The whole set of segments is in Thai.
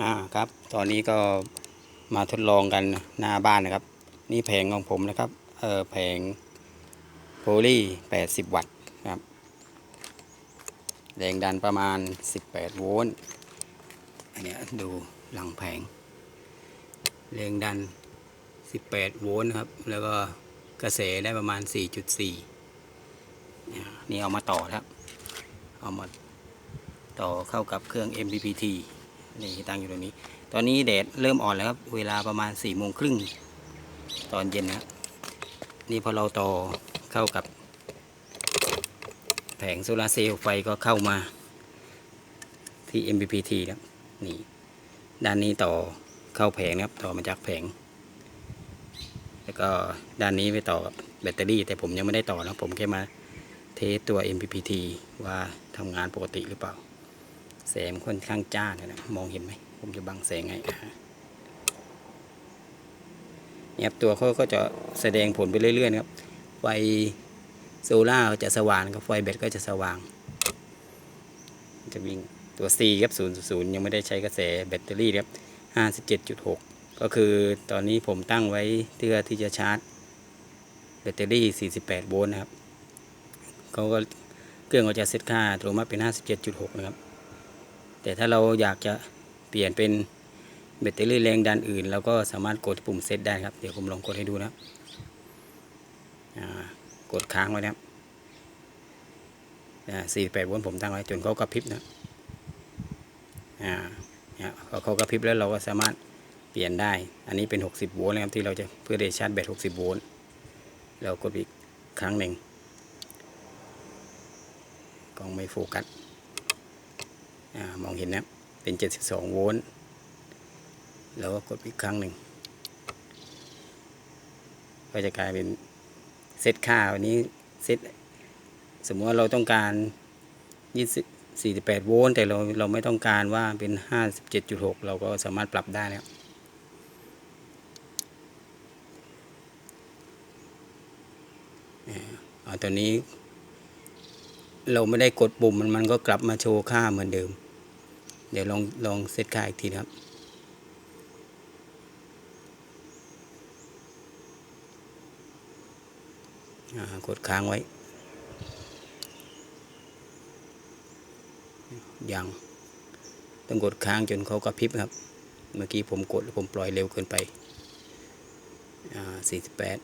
อ่าครับ ตอนนี้ก็มาทดลองกันหน้าบ้านนะครับ นี่แผงของผมนะครับ เออแผงโพลี80 วัตต์ครับ แรงดันประมาณ 18 โวลต์ อันนี้ดูหลังแผง แรงดัน 18 โวลต์ครับ แล้วก็กระแสได้ประมาณ 4.4อ่นี่เอามาต่อครับ เอามาต่อเข้ากับเครื่อง MPPT นี่ตั้งอยู่ตรงนี้ ตอนนี้แดดเริ่มอ่อนแล้วครับ เวลาประมาณ4ี่โมงครึ่งตอนเย็นนะนี่พอเราต่อเข้ากับแผงโซลาร์เซลล์ไฟก็เข้ามาที่ MPPT ครับนี่ด้านนี้ต่อเข้าแผงนะครับต่อมาจากแผง แล้วก็ด้านนี้ไปต่อแบตเตอรี่ แต่ผมยังไม่ได้ต่อนะผมแค่มาเทสตัว MPPT ว่าทำงานปกติหรือเปล่า แสงค่อนข้างจ้าเลยนะมองเห็นไหมผมจะบังแสงไงเนี่ยครับตัวเขาก็จะแสดงผลไปเรื่อยๆนะครับ ไฟโซล่าก็จะสว่างครับไฟแบตก็จะสว่าง จะวิ่งตัว C ครับ0.0 ยังไม่ได้ใช้กระแสแบตเตอรี่ครับ 57.6 ก็คือตอนนี้ผมตั้งไว้เพื่อที่จะชาร์จ แบตเตอรี่ 48 โวลต์นะครับเขาก็เครื่องก็จะเซตค่าอัตโนมัติเป็น 57.6 นะครับ แต่ถ้าเราอยากจะเปลี่ยนเป็นแบตเตอรี่แรงดันอื่นเราก็สามารถกดปุ่มเซตได้ครับ เดี๋ยวผมลองกดให้ดูนะครับกดค้างไว้นะครับอ่า48โวลต์ผมตั้งไว้จนเขากระพริบนะครับอ่าพอเขากระพริบแล้วเราก็สามารถเปลี่ยนได้ อันนี้เป็น 60 โวลต์นะครับที่เราจะเพื่อได้ชาร์จแบต 60 โวลต์ เรากดอีกครั้งหนึ่งกล้องไม่โฟกัส มองเห็นนะเป็น 72 โวลต์แล้วก็กดอีกครั้งหนึ่ง ก็จะกลายเป็นเซตค่าวันนี้เซตสมมติว่าเราต้องการ20 48 โวลต์แต่เราเราไม่ต้องการว่าเป็น 57.6 เราก็สามารถปรับได้นะครับอาตอนนี้เราไม่ได้กดปุ่มมันมันก็กลับมาโชว์ค่าเหมือนเดิม เดี๋ยวลองลองเซตค่าอีกทีนะครับ กดค้างไว้ ยัง ต้องกดค้างจนเขากระพริบครับ เมื่อกี้ผมกดผมปล่อยเร็วเกินไปอ่าสี่สิบแปด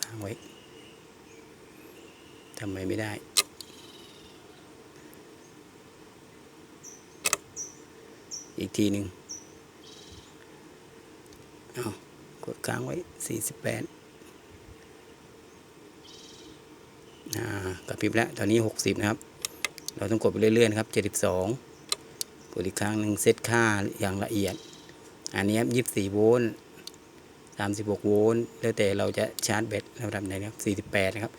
ค้างไว้ทำไมไม่ได้ อีกทีหนึ่งเอากดค้างไว้ 48อ่ากระพริบแล้ว ตอนนี้ 60 นะครับ เราต้องกดไปเรื่อยๆครับ 72 กดอีกครั้งหนึ่งเซตค่าอย่างละเอียด อันนี้ครับ 24 โวลต์36 โวลต์แล้วแต่เราจะชาร์จแบตระดับไหนนะครับ48 นะครับ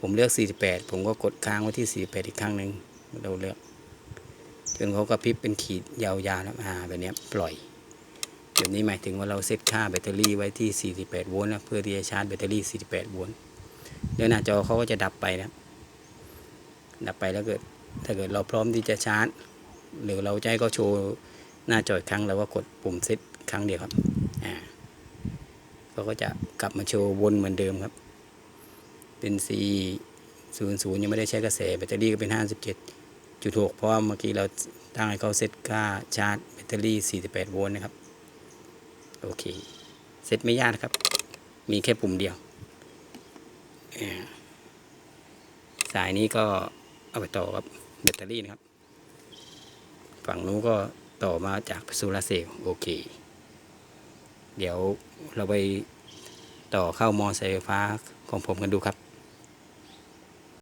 ผมเลือก 48 ผมก็กดค้างไว้ที่ 48 อีกครั้งหนึ่งเราเลือก จนเขากระพริบเป็นขีดยาวๆแล้วอ่าแบบนี้ปล่อยแบบนี้หมายถึงว่าเราเซตค่าแบตเตอรี่ไว้ที่ 48 โวลต์นะเพื่อที่จะชาร์จแบตเตอรี่ 48 โวลต์แล้วหน้าจอเขาก็จะดับไปนะดับไปแล้วเกิดถ้าเกิดเราพร้อมที่จะชาร์จ หรือเราจะให้เขาโชว์หน้าจออีกครั้งเราก็กดปุ่มเซตครั้งเดียวครับอ่าเขาก็จะกลับมาโชว์วนเหมือนเดิมครับ เป็น C 0 0ยังไม่ได้ใช้กระแสแบตเตอรี่ก็เป็น 57.6เพราะว่าเมื่อกี้เราตั้งให้เขาเซตค่าชาร์จแบตเตอรี่ 48 โวลต์นะครับ โอเค เซตไม่ยากนะครับ มีแค่ปุ่มเดียว สายนี้ก็เอาไปต่อกับแบตเตอรี่นะครับ ฝั่งนู้นก็ต่อมาจากโซลาเซลล์โอเค เดี๋ยวเราไปต่อเข้ามอไซค์ไฟฟ้าของผมกันดูครับ